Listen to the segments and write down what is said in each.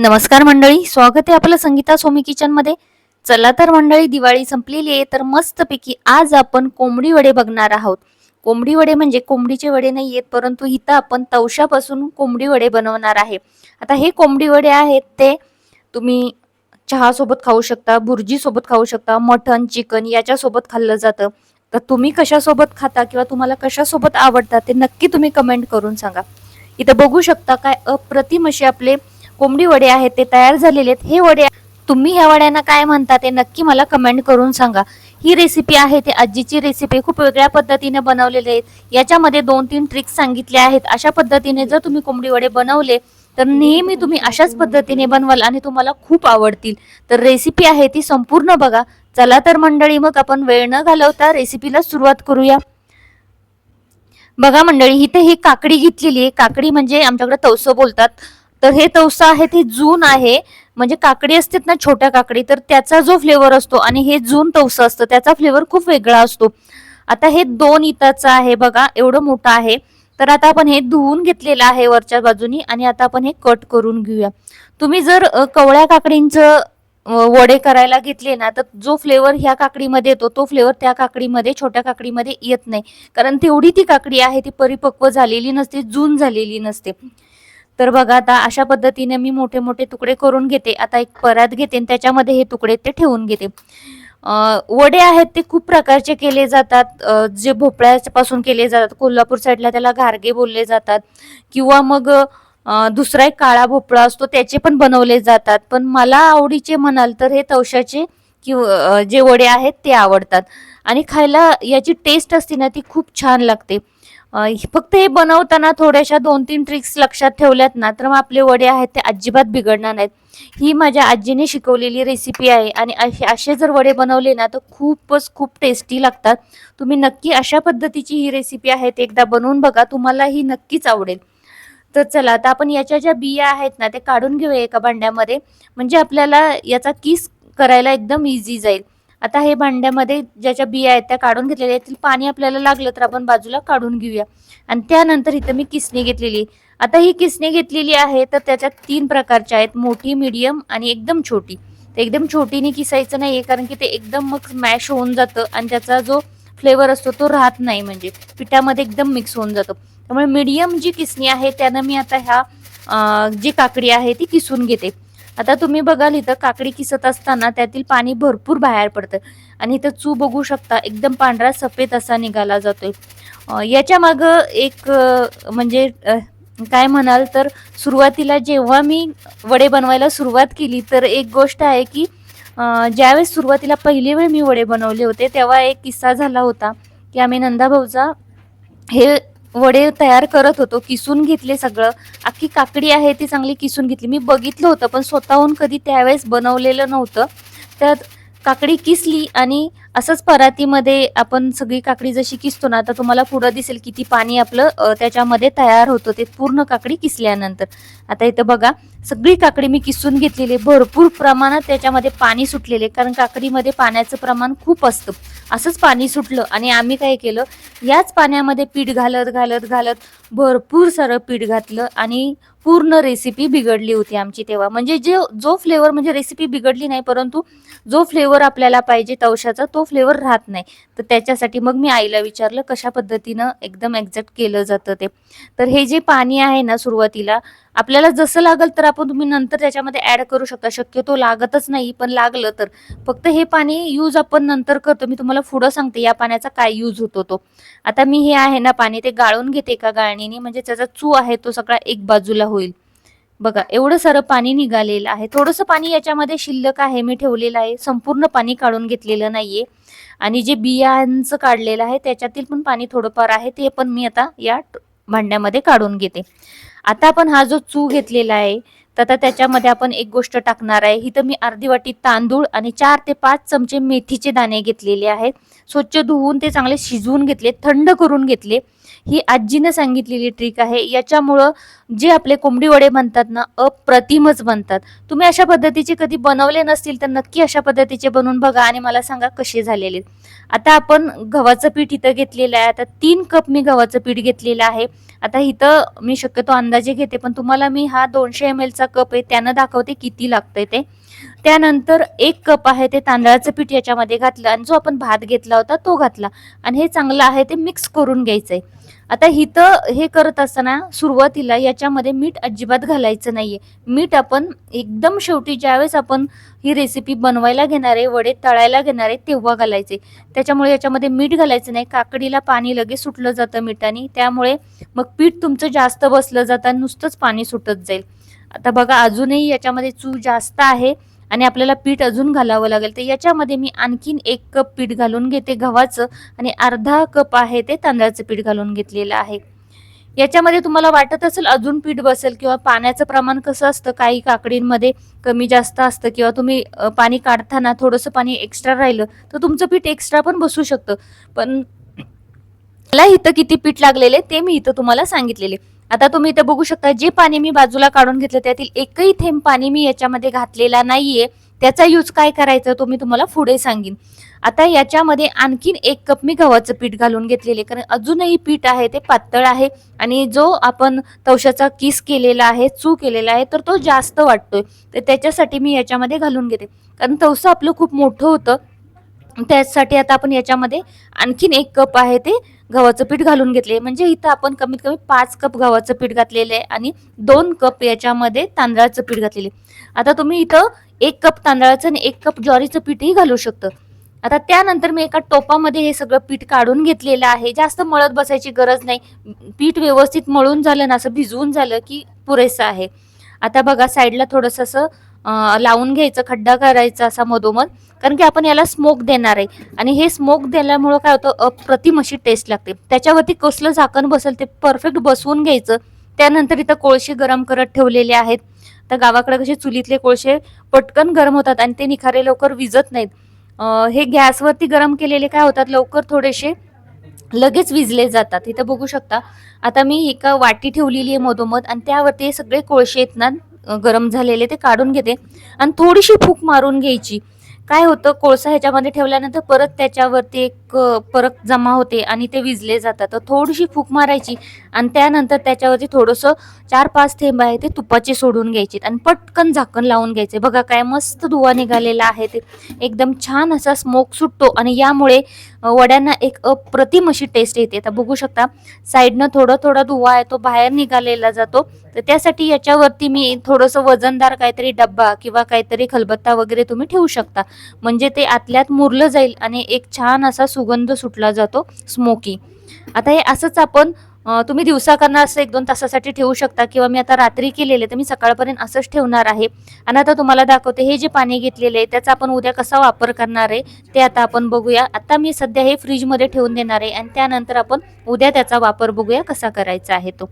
नमस्कार मंडळी स्वागत आहे आपलं संगीता सोमी किचनमध्ये. चला तर मंडळी दिवाळी संपलेली आहे तर मस्तपैकी आज आपण कोंबडी वडे बघणार आहोत. कोंबडी वडे म्हणजे कोंबडीचे वडे नाही आहेत परंतु इथं आपण तवशापासून कोंबडी वडे बनवणार आहे. आता हे कोंबडी वडे आहेत ते तुम्ही चहा सोबत खाऊ शकता भुर्जी सोबत खाऊ शकता मटन चिकन याच्या सोबत खाल्लं जातं. तर तुम्ही कशासोबत खाता किंवा तुम्हाला कशासोबत आवडतात ते नक्की तुम्ही कमेंट करून सांगा. इथं बघू शकता काय अप्रतिम असे आपले कोंबडी वडे आहेत ते तयार झालेले आहेत. हे वडे तुम्ही ह्या वड्यांना काय म्हणता ते नक्की मला कमेंट करून सांगा. ही रेसिपी आहे ते आजीची रेसिपी खूप वेगळ्या पद्धतीने बनवलेले आहेत. याच्यामध्ये दोन तीन ट्रिक्स सांगितले आहेत. अशा पद्धतीने जर तुम्ही कोंबडी वडे बनवले तर नेहमी तुम्ही अशाच पद्धतीने बनवाल आणि तुम्हाला खूप आवडतील. तर रेसिपी आहे ती संपूर्ण बघा. चला तर मंडळी मग आपण वेळ न घालवता रेसिपीला सुरुवात करूया. बघा मंडळी इथे ही काकडी घेतलेली आहे. काकडी म्हणजे आमच्याकडे तवसं बोलतात. तर हे तवसं आहे ते जून आहे. म्हणजे काकडी असतात ना छोट्या काकडी तर त्याचा जो फ्लेवर असतो आणि हे जून तवसं असतं त्याचा फ्लेवर खूप वेगळा असतो. आता हे दोन इताचं आहे बघा एवढं मोठं आहे. तर आता आपण हे धुवून घेतलेलं आहे वरच्या बाजूनी आणि आता आपण हे कट करून घेऊया. तुम्ही जर कवळ्या काकडींचं वडे करायला घेतले ना तर जो फ्लेवर ह्या काकडीमध्ये येतो तो फ्लेवर त्या काकडीमध्ये छोट्या काकडीमध्ये येत नाही. कारण तेवढी ती काकडी आहे ती परिपक्व झालेली नसते जून झालेली नसते. तर बघा आता अशा पद्धतीने मी मोठे मोठे तुकडे करून घेते. आता एक परात घेते आणि त्याच्यामध्ये हे तुकडे ते ठेवून घेते. वडे आहेत ते खूप प्रकारचे केले जातात. जे भोपळ्यापासून केले जातात. कोल्हापूर साईडला त्याला घारगे बोलले जातात. किंवा मग दुसरा एक काळा भोपळा असतो त्याचे पण बनवले जातात. पण मला आवडीचे म्हणाल तर हे तवशाचे किंवा जे वडे आहेत ते आवडतात. आणि खायला याची टेस्ट असते ना ती खूप छान लागते. फक्त हे बनवताना थोड्याशा दोन तीन ट्रिक्स लक्षात ठेवल्यात ना तर मग आपले वडे आहेत ते अजिबात बिघडणार नाहीत. ही माझ्या आजीने शिकवलेली रेसिपी आहे आणि असे असे जर वडे बनवले ना तर खूपच खूप टेस्टी लागतात. तुम्ही नक्की अशा पद्धतीची ही रेसिपी आहे ते एकदा बनवून बघा तुम्हाला ही नक्कीच आवडेल. तर चला आता आपण याच्या ज्या बिया आहेत ना ते काढून घेऊया एका भांड्यामध्ये. म्हणजे आपल्याला याचा किस करायला एकदम इझी जाईल. आता हे भांड्यामध्ये ज्याच्या बिया आहेत त्या काढून घेतलेल्या आहेत. पाणी आपल्याला लागलं तर आपण बाजूला काढून घेऊया. आणि त्यानंतर इथं मी किसणी घेतलेली. आता ही किसणी घेतलेली आहे तर त्याच्यात तीन प्रकारच्या आहेत. मोठी मीडियम आणि एकदम छोटी. तर एकदम छोटीने किसायचं नाहीये कारण की ते एकदम मग मॅश होऊन जातं आणि त्याचा जो फ्लेवर असतो तो राहत नाही म्हणजे पिठामध्ये एकदम मिक्स होऊन जातो. त्यामुळे मीडियम जी किसणी आहे त्यानं मी आता ह्या जी काकडी आहे ती किसून घेते. आता तुम्ही बघाल इथं काकडी किसत असताना त्यातील पाणी भरपूर बाहेर पडतं. आणि इथं चू बघू शकता एकदम पांढरा सफेद असा निघाला जातोय. याच्या मागं एक म्हणजे काय म्हणाल तर सुरुवातीला जेव्हा मी वडे बनवायला सुरुवात केली तर एक गोष्ट आहे की ज्यावेळेस सुरुवातीला पहिली वेळ मी वडे बनवले होते तेव्हा एक किस्सा झाला होता की आम्ही नंदाभाऊचा हे वडे तयार करत होतो किसून घेतले सगळं. अख्खी काकडी आहे ती चांगली किसून घेतली. मी बघितलं होतं पण स्वतःहून कधी त्यावेळेस बनवलेलं नव्हतं. त्यात काकडी किसली आणि असंच परातीमध्ये आपण सगळी काकडी जशी किसतो ना तर तुम्हाला पुढं दिसेल किती पाणी आपलं त्याच्यामध्ये तयार होतं. ते पूर्ण काकडी किसल्यानंतर. आता इथं बघा सगळी काकडी मी किसून घेतलेली आहे. भरपूर प्रमाणात त्याच्यामध्ये पाणी सुटलेले कारण काकडीमध्ये पाण्याचं प्रमाण खूप असतं. असंच पाणी सुटलं आणि आम्ही काय केलं? याच पाण्यामध्ये पीठ घालत घालत घालत भरपूर सारं पीठ घातलं आणि पूर्ण रेसिपी बिघडली होती आमची तेव्हा. म्हणजे जे जो फ्लेवर म्हणजे रेसिपी बिघडली नाही परंतु जो फ्लेवर आपल्याला पाहिजे तवशाचा तो फ्लेवर राहत नाही. तर त्याच्यासाठी मग मी आईला विचारलं कशा पद्धतीनं एकदम एक्झॅक्ट केलं जातं ते. तर हे जे पाणी आहे ना सुरुवातीला आपल्याला जसं लागल तर आपण तुम्ही नंतर त्याच्यामध्ये ॲड करू शकता. शक्यतो लागतच नाही पण लागलं तर. फक्त हे पाणी यूज आपण नंतर करतो. मी तुम्हाला पुढं सांगते या पाण्याचा काय यूज होतो तो. आता मी हे आहे ना पाणी ते गाळून घेते एका गाळणीने म्हणजे त्याचा चू आहे तो सगळा एक बाजूला होईल. बघा एवढं सारं पाणी निघालेलं आहे. थोडंसं पाणी याच्यामध्ये शिल्लक आहे मी ठेवलेलं आहे. संपूर्ण पाणी काढून घेतलेलं नाहीये. आणि जे बियांचं काढलेलं आहे त्याच्यातील पण पाणी थोडंफार आहे ते पण मी आता या भांड्यामध्ये काढून घेते. आता आपण हा जो चू घेतलेला आहे तर आता त्याच्यामध्ये आपण एक गोष्ट टाकणार आहे. इथं मी अर्धी वाटी तांदूळ आणि चार ते पाच चमचे मेथीचे दाणे घेतलेले आहेत. स्वच्छ धुवून ते चांगले शिजवून घेतले थंड करून घेतले. ही आजीनं सांगितलेली ट्रिक आहे. याच्यामुळं जे आपले कोंबडी वडे बनतात ना अप्रतिमच बनतात. तुम्ही अशा पद्धतीचे कधी बनवले नसतील तर नक्की अशा पद्धतीचे बनवून बघा आणि मला सांगा कसे झालेले आता आपण गव्हाचं पीठ इथं घेतलेलं आहे. आता तीन कप मी गव्हाचं पीठ घेतलेलं आहे. आता इथं मी शक्यतो अंदाजे घेते पण तुम्हाला मी हा दोनशे एम एलचा कप आहे त्यानं दाखवते किती लागतंय ते. त्यानंतर एक कप आहे ते तांदळाचं पीठ याच्यामध्ये घातलं आणि जो आपण भात घेतला होता तो घातला. आणि हे चांगलं आहे ते मिक्स करून घ्यायचंय. आता इथं हे करत असताना सुरुवातीला याच्यामध्ये मीठ अजिबात घालायचं नाहीये. मीठ आपण एकदम शेवटी ज्यावेळेस आपण ही रेसिपी बनवायला घेणार आहे वडे तळायला घेणार आहे तेव्हा घालायचे. त्याच्यामुळे याच्यामध्ये मीठ घालायचं नाही. काकडीला पाणी लगेच सुटलं जातं मिठाने. त्यामुळे मग पीठ तुमचं जास्त बसलं जातं नुसतंच पाणी सुटत जाईल. आता बघा अजूनही याच्यामध्ये चू जास्त आहे. आणि आपल्याला पीठ अजून घालावं लागेल. तर याच्यामध्ये मी आणखीन एक कप पीठ घालून घेते गव्हाचं आणि अर्धा कप आहे ते तांदळाचं पीठ घालून घेतलेलं आहे. याच्यामध्ये तुम्हाला वाटत असेल अजून पीठ बसेल किंवा पाण्याचं प्रमाण कसं असतं? काही काकडींमध्ये कमी जास्त असतं किंवा तुम्ही पाणी काढताना थोडंसं पाणी एक्स्ट्रा राहिलं तर तुमचं पीठ एक्स्ट्रा पण बसू शकतं. पण मला इथं किती पीठ लागलेले ते मी इथं तुम्हाला सांगितलेले. आता तुम्ही इथं बघू शकता जे पाणी मी बाजूला काढून घेतलं त्यातील एकही थेंब पाणी मी याच्यामध्ये घातलेला नाहीये. त्याचा यूज काय करायचा तो मी तुम्हाला पुढे सांगेन. आता याच्यामध्ये आणखीन एक कप मी गव्हाचं पीठ घालून घेतलेले कारण अजूनही पीठ आहे ते पातळ आहे. आणि जो आपण तवशाचा किस केलेला आहे चू केलेला आहे तर तो जास्त वाटतोय. तर त्याच्यासाठी मी याच्यामध्ये घालून घेते. कारण तवसं आपलं खूप मोठं होतं त्यासाठी आता आपण याच्यामध्ये आणखीन एक कप आहे ते गव्हाचं पीठ घालून घेतले. म्हणजे इथं आपण कमीत कमी पाच कप गव्हाचं पीठ घातलेलं आहे आणि दोन कप याच्यामध्ये तांदळाचं पीठ घातलेले आता तुम्ही इथं एक कप तांदळाचं आणि एक कप ज्वारीचं पीठही घालू शकतं. आता त्यानंतर मी एका टोपामध्ये हे सगळं पीठ काढून घेतलेलं आहे. जास्त मळत बसायची गरज नाही. पीठ व्यवस्थित मळून झालं ना असं भिजवून झालं की पुरेसं आहे. आता बघा साईडला थोडंसं असं लावून घ्यायचं खड्डा करायचा असा मधोमध कारण की आपण याला स्मोक देणार आहे. आणि हे स्मोक दिल्यामुळं काय होतं? अप्रतिम अशी टेस्ट लागते. त्याच्यावरती कसलं झाकण बसेल ते परफेक्ट बसवून घ्यायचं. त्यानंतर इथं कोळशे गरम करत ठेवलेले आहेत. तर गावाकडे कसे चुलीतले कोळशे पटकन गरम होतात आणि ते निखारे लवकर विजत नाहीत. हे गॅसवरती गरम केलेले काय होतात? लवकर थोडेसे लगेच विजले जातात. इथं बघू शकता. आता मी एका वाटी ठेवलेली आहे मधोमध आणि त्यावरती हे सगळे कोळशे येत ना गरम झालेले ते काढून घेते. आणि थोडीशी फूक मारून घ्यायची. काय होतं कोळसा ह्याच्यामध्ये ठेवल्यानंतर परत त्याच्यावरती एक परत जमा होते आणि ते विजले जातात. तर थोडीशी फूक मारायची आणि त्यानंतर त्याच्यावरती थोडंसं चार पाच थेंब आहे ते तुपाचे सोडून घ्यायचे आणि पटकन झाकण लावून घ्यायचे. बघा काय मस्त धुवा निघालेला आहे ते. एकदम छान असा स्मोक सुटतो आणि यामुळे वड्यांना एक अप्रतिम अशी टेस्ट येते. आता बघू शकता साईडनं थोडं थोडा धुवा आहे तो बाहेर निघालेला जातो. तर त्यासाठी याच्यावरती मी थोडंसं वजनदार काहीतरी डब्बा किंवा काहीतरी खलबत्ता वगैरे तुम्ही ठेवू शकता. म्हणजे ते आतल्यात मुरलं जाईल आणि एक छान असा सुगंध सुटला जातो स्मोकी आता हे असंच आपण तुम्ही दिवसाकरणार असं एक दोन तासासाठी ठेवू शकता किंवा मी आता रात्री केलेले तर मी सकाळपर्यंत असंच ठेवणार आहे. आणि आता तुम्हाला दाखवते हे जे पाणी घेतलेले आहे त्याचा आपण उद्या कसा वापर करणार आहे ते आता आपण बघूया. आता मी सध्या हे फ्रीजमध्ये ठेवून देणार आहे आणि त्यानंतर आपण उद्या त्याचा वापर बघूया कसा करायचा आहे तो.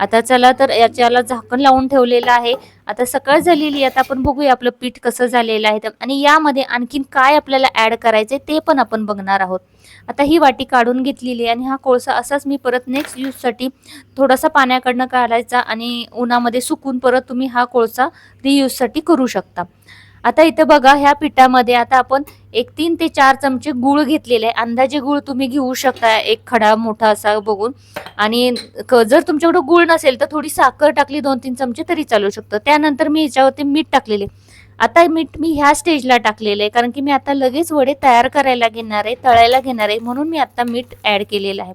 आता चला तर याच्याला झाकण लावून ठेवलेलं आहे. आता सकाळ झालेली आहे आता आपण बघूया आपलं पीठ कसं झालेलं आहे. तर. आणि यामध्ये आणखीन काय आपल्याला ॲड करायचं ते पण आपण बघणार आहोत. आता ही वाटी काढून घेतलेली आहे आणि हा कोळसा असाच मी परत नेक्स्ट यूजसाठी थोडासा पाण्याकडनं काढायचा आणि उन्हामध्ये सुकून परत तुम्ही हा कोळसा रियूजसाठी करू शकता. आता इथं बघा ह्या पिठामध्ये आता आपण एक तीन ते चार चमचे गुळ घेतलेले आहे. अंदाजे गुळ तुम्ही घेऊ शकता एक खडा मोठा असा बघून. आणि क- जर तुमच्याकडे गुळ नसेल तर थोडी साखर टाकली दोन तीन चमचे तरी चालू शकतं. त्यानंतर मी याच्यावरती मीठ टाकलेले आता मीठ मी ह्या स्टेजला टाकलेलं आहे कारण की मी आता लगेच वडे तयार करायला घेणार आहे तळायला घेणार आहे म्हणून मी आता मीठ ॲड केलेलं आहे.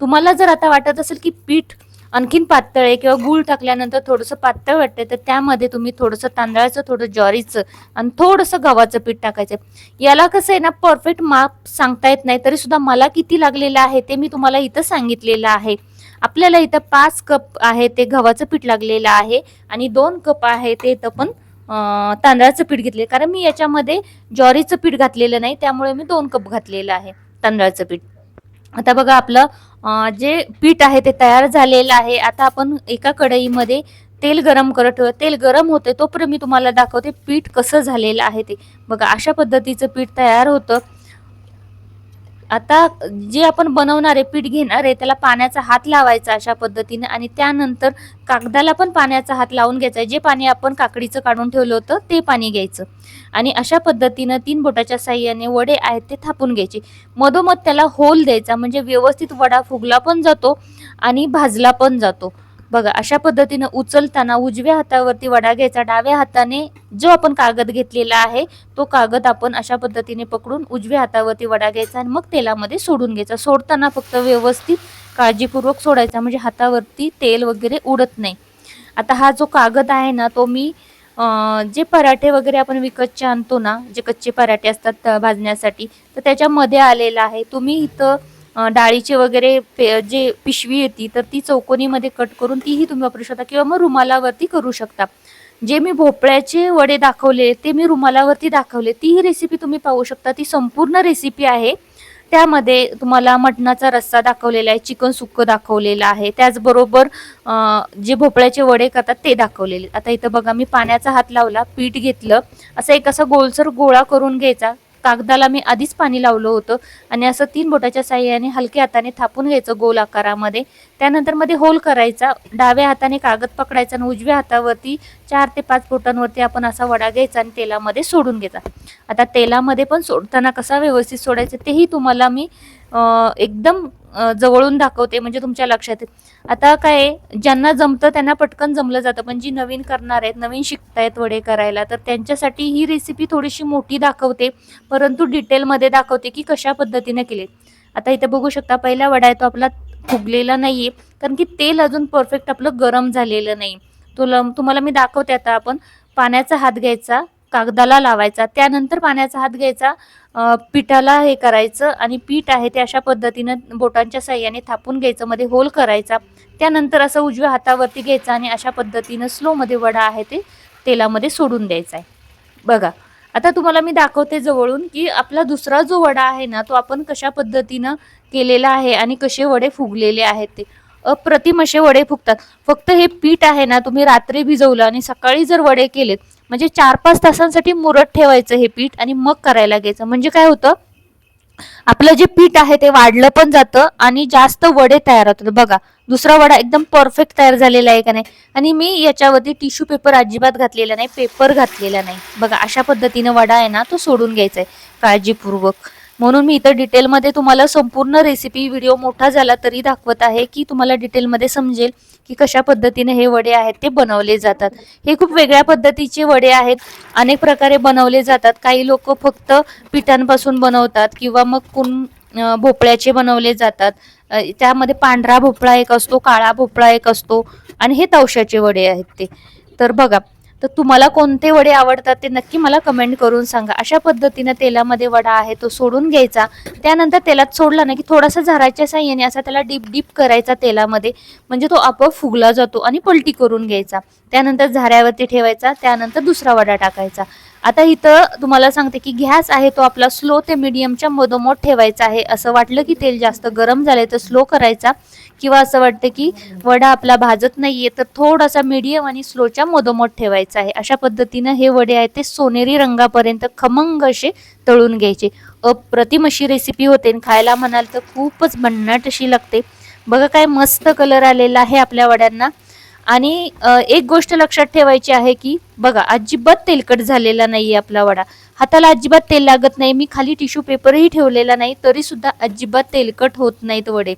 तुम्हाला जर आता वाटत असेल की पीठ आणखीन पातळ आहे किंवा गूळ टाकल्यानंतर थोडंसं पातळ वाटतं तर त्यामध्ये तुम्ही थोडंसं तांदळाचं थोडं ज्वारीचं आणि थोडंसं गव्हाचं पीठ टाकायचं याला कसं आहे ना परफेक्ट माप सांगता येत नाही तरी सुद्धा मला किती लागलेलं आहे ते मी तुम्हाला इथं सांगितलेलं आहे. आपल्याला इथं पाच कप आहे ते गव्हाचं पीठ लागलेलं आहे आणि दोन कप आहे ते इथं पण तांदळाचं पीठ घेतले कारण मी याच्यामध्ये ज्वारीचं पीठ घातलेलं नाही त्यामुळे मी दोन कप घातलेलं आहे तांदळाचं पीठ. आता बघा आपलं जे पीठ आहे ते तयार झालेलं आहे. आता आपण एका कढईमध्ये तेल गरम करत ठेव तेल गरम होते तोपर्यंत मी तुम्हाला दाखवते पीठ कसं झालेलं आहे ते. बघा अशा पद्धतीचं पीठ तयार होतं. आता जे आपण बनवणार आहे पीठ घेणार आहे त्याला पाण्याचा हात लावायचा अशा पद्धतीने आणि त्यानंतर कागदाला पण पाण्याचा हात लावून घ्यायचा. जे पाणी आपण काकडीचं काढून ठेवलं होतं ते पाणी घ्यायचं. आणि अशा पद्धतीनं तीन बोटाच्या साह्याने वडे आहेत ते थापून घ्यायचे. मधोमध त्याला होल द्यायचा म्हणजे व्यवस्थित वडा फुगला पण जातो आणि भाजला पण जातो. बघा अशा पद्धतीनं उचलताना उजव्या हातावरती वडा घ्यायचा. डाव्या हाताने जो आपण कागद घेतलेला आहे तो कागद आपण अशा पद्धतीने पकडून उजव्या हातावरती वडा घ्यायचा आणि मग तेलामध्ये सोडून घ्यायचा. सोडताना फक्त व्यवस्थित काळजीपूर्वक सोडायचा म्हणजे हातावरती तेल वगैरे उडत नाही. आता हा जो कागद आहे ना तो मी जे पराठे वगैरे आपण विकतचे आणतो ना जे कच्चे पराठे असतात भाजण्यासाठी तर त्याच्यामध्ये आलेला आहे. तुम्ही इथं डाळीचे वगैरे पे- जे पिशवी येते तर ती चौकोनीमध्ये कट करून तीही तुम्ही वापरू शकता किंवा मग रुमालावरती करू शकता. जे मी भोपळ्याचे वडे दाखवले ते मी रुमालावरती दाखवले तीही रेसिपी तुम्ही पाहू शकता. ती संपूर्ण रेसिपी आहे. त्यामध्ये तुम्हाला मटणाचा रस्सा दाखवलेला आहे चिकन सुक्क दाखवलेलं आहे. त्याचबरोबर जे भोपळ्याचे वडे करतात ते दाखवलेले. आता इथं बघा मी पाण्याचा हात लावला पीठ घेतलं. असं एक असा गोलसर गोळा करून घ्यायचा. कागदाला मी आधीच पाणी लावलं होतं आणि असं तीन बोटाच्या साह्याने हलक्या हाताने थापून घ्यायचं गोल आकारामध्ये. त्यानंतरमध्ये होल करायचा. डाव्या हाताने कागद पकडायचा आणि उजव्या हातावरती चार ते पाच बोटांवरती आपण असा वडा घ्यायचा आणि तेलामध्ये सोडून घ्यायचा. आता तेलामध्ये पण सोडताना कसा व्यवस्थित सोडायचं तेही तुम्हाला मी एकदम जवळून दाखवते म्हणजे तुमच्या लक्षात येईल. आता काय आहे, ज्यांना जमतं त्यांना पटकन जमलं जातं. पण जी नवीन करणार आहेत नवीन शिकतायत वडे करायला तर त्यांच्यासाठी ही रेसिपी थोडीशी मोठी दाखवते. परंतु डिटेलमध्ये दाखवते की कशा पद्धतीने केले आता इथे बघू शकता पहिला वडा आहे तो आपला फुगलेला आहे कारण की तेल अजून परफेक्ट आपलं गरम झालेलं नाही. तुला तुम्हाला मी दाखवते आता आपण. पाण्याचा हात घ्यायचा कागदाला लावायचा. त्यानंतर पाण्याचा हात घ्यायचा. पिठाला हे करायचं आणि पीठ आहे ते अशा पद्धतीनं बोटांच्या साह्याने थापून घ्यायचं. मध्ये होल करायचा. त्यानंतर असं उजव्या हातावरती घ्यायचा आणि अशा पद्धतीनं स्लोमध्ये वडा आहे ते तेलामध्ये सोडून द्यायचा आहे. बघा. आता तुम्हाला मी दाखवते जवळून की आपला दुसरा जो वडा आहे ना तो आपण कशा पद्धतीनं केलेला आहे आणि कसे वडे फुगलेले आहेत ते. अप्रतिम असे वडे फुगतात. फक्त हे पीठ आहे ना तुम्ही रात्री भिजवलं आणि सकाळी जर वडे केलेत म्हणजे चार पाच तासांसाठी मुरत ठेवायचं हे पीठ आणि मग करायला घ्यायचं. म्हणजे काय होतं? आपलं जे पीठ आहे ते वाढलं पण जातं आणि जास्त वडे तयार होतात. बघा दुसरा वडा एकदम परफेक्ट तयार झालेला आहे का नाही? आणि मी याच्यावरती टिश्यू पेपर अजिबात घातलेला नाही पेपर घातलेला नाही. बघा अशा पद्धतीनं वडा आहे ना तो सोडून घ्यायचा आहे. काळजीपूर्वक. म्हणून मी इथं डिटेलमध्ये तुम्हाला संपूर्ण रेसिपी व्हिडिओ मोठा झाला तरी दाखवत आहे की तुम्हाला डिटेलमध्ये समजेल की कशा पद्धतीने हे वडे आहेत ते बनवले जातात. हे खूप वेगळ्या पद्धतीचे वडे आहेत. अनेक प्रकारे बनवले जातात. काही लोक फक्त पिठांपासून बनवतात किंवा मग कोण भोपळ्याचे बनवले जातात. त्यामध्ये पांढरा भोपळा एक असतो काळा भोपळा एक असतो आणि हे तवशाचे वडे आहेत ते. तर बघा तर तुम्हाला कोणते वडे आवडतात ते नक्की मला कमेंट करून सांगा. अशा पद्धतीनं तेलामध्ये वडा आहे तो सोडून घ्यायचा. त्यानंतर तेलात सोडला ना की थोडासा झाराच्या साह्याने असा त्याला डीप डीप करायचा तेलामध्ये. म्हणजे तो आपोआप फुगला जातो आणि पलटी करून घ्यायचा. त्यानंतर झाऱ्यावरती ठेवायचा. त्यानंतर दुसरा वडा टाकायचा. आता इथं तुम्हाला सांगते की गॅस आहे तो आपला स्लो ते मिडियमच्या मधोमध ठेवायचा आहे. असं वाटलं की तेल जास्त गरम झालंय तर स्लो करायचा. किंवा असं वाटतं की वडा आपला भाजत नाहीये तर थोडासा मीडियम आणि स्लोच्या मधोमध ठेवायचा आहे. अशा पद्धतीनं हे वडे आहेत ते सोनेरी रंगापर्यंत खमंग असे तळून घ्यायचे. अप्रतिम अशी रेसिपी होते आणि खायला म्हणाल तर खूपच भन्नाट अशी लागते. बघा काय मस्त कलर आलेला आहे आपल्या वड्यांना. आणि एक गोष्ट लक्षात ठेवायची आहे की बघा अजिबात तेलकट झालेला नाही आपला वडा. हाताला अजिबात तेल लागत नाही. मी खाली टिश्यू पेपरही ठेवलेला नाही तरी सुद्धा अजिबात तेलकट होत नाहीत वडे.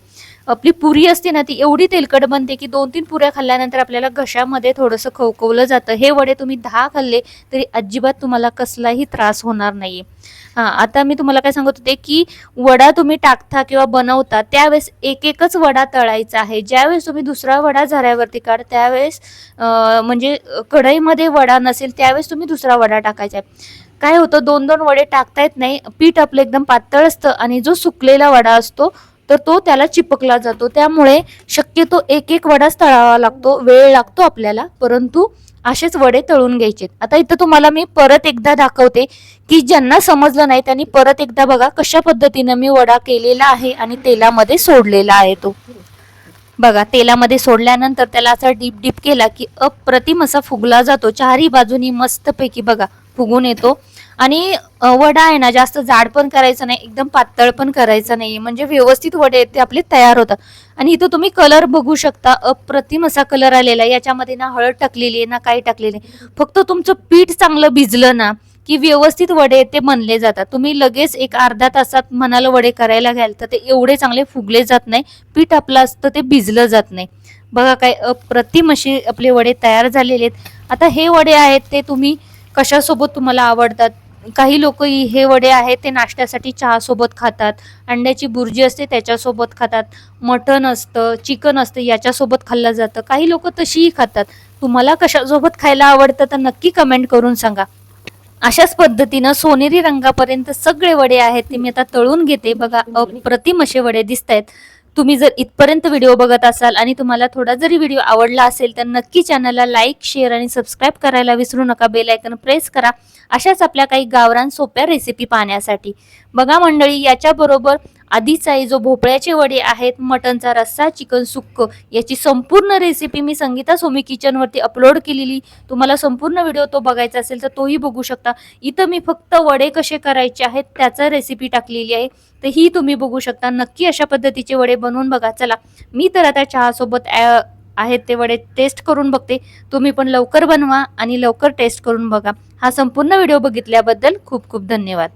आपली पुरी असते ना ती एवढी तेलकट बनते की दोन तीन पुऱ्या खाल्ल्यानंतर आपल्याला घशामध्ये थोडंसं खवखवलं जातं. हे वडे तुम्ही दहा खाल्ले तरी अजिबात तुम्हाला कसलाही त्रास होणार नाही हां आता मी तुम्हाला काय सांगत होते की वडा तुम्ही टाकता किंवा बनवता त्यावेळेस एक एकच वडा तळायचा आहे. ज्यावेळेस तुम्ही दुसरा वडा झाऱ्यावरती काढ त्यावेळेस म्हणजे कढईमध्ये वडा नसेल त्यावेळेस तुम्ही दुसरा वडा टाकायचा आहे. काय होतं दोन दोन वडे टाकता येत नाही. पीठ आपलं एकदम पातळ असतं आणि जो सुकलेला वडा असतो तर तो त्याला चिपकला जातो. त्यामुळे शक्यतो एक एक वडाच तळावा लागतो वेळ लागतो आपल्याला परंतु असेच वडे तळून घ्यायचे. आता इथं तुम्हाला मी परत एकदा दाखवते की ज्यांना समजलं नाही त्यांनी परत एकदा बघा कशा पद्धतीनं मी वडा केलेला आहे आणि तेलामध्ये सोडलेला आहे तो. बघा तेलामध्ये सोडल्यानंतर त्याला असा डीप डीप केला की अप्रतिम असा फुगला जातो. चारही बाजूनी मस्तपैकी बघा फुगून येतो. आणि वडा आहे ना जास्त जाड पण करायचं नाही एकदम पातळ पण करायचं नाही. म्हणजे व्यवस्थित वडे आहेत ते आपले तयार होतात. आणि इथं तुम्ही कलर बघू शकता अप्रतिम असा कलर आलेला आहे. याच्यामध्ये ना हळद टाकलेली आहे ना काही टाकलेली आहे. फक्त तुमचं पीठ चांगलं भिजलं ना की व्यवस्थित वडे ते बनले जातात. तुम्ही लगेच एक अर्धा तासात मनाला वडे करायला घ्याल तर ते एवढे चांगले फुगले जात नाही. पीठ आपलं असतं ते भिजलं जात नाही. बघा काय अप्रतिम असे आपले वडे तयार झालेले आहेत. आता हे वडे आहेत ते तुम्ही कशासोबत तुम्हाला आवडतात? काही लोक हे वडे आहेत ते नाश्त्यासाठी चहासोबत खातात. अंड्याची बुर्जी असते त्याच्यासोबत खातात. मटण असतं चिकन असतं याच्यासोबत खाल्लं जातं. काही लोक तशीही खातात. तुम्हाला कशासोबत खायला आवडतं तर नक्की कमेंट करून सांगा. अशाच पद्धतीनं सोनेरी रंगापर्यंत सगळे वडे आहेत ते मी आता तळून घेते. बघा अप्रतिम असे वडे दिसत आहेत तुम्ही जर इथपर्यंत व्हिडिओ बघत असाल आणि तुम्हाला थोडा जरी व्हिडिओ आवडला असेल तर नक्की चॅनलला लाईक शेअर आणि सबस्क्राईब करायला विसरू नका. बेल आयकन प्रेस करा. अशाच आपल्या काही गावरान सोप्या रेसिपी पाहण्यासाठी. बघा मंडळी याच्याबरोबर आधीचा जो भोपळ्याचे वडे आहेत मटनचा रस्सा चिकन सुक्क याची संपूर्ण रेसिपी मी संगीता सोमी किचनवरती अपलोड केलेली. तुम्हाला संपूर्ण व्हिडिओ तो बघायचा असेल तर तोही बघू शकता. इथं मी फक्त वडे कसे करायचे आहेत त्याचा रेसिपी टाकलेली आहे. तर ही तुम्ही बघू शकता. नक्की अशा पद्धतीचे वडे बनवून बघा. चला मी तर आता चहासोबत आहेत ते वडे टेस्ट करून बघते. तुम्ही पण लवकर बनवा आणि लवकर टेस्ट करून बघा. हा संपूर्ण व्हिडिओ बघितल्याबद्दल खूप खूप धन्यवाद.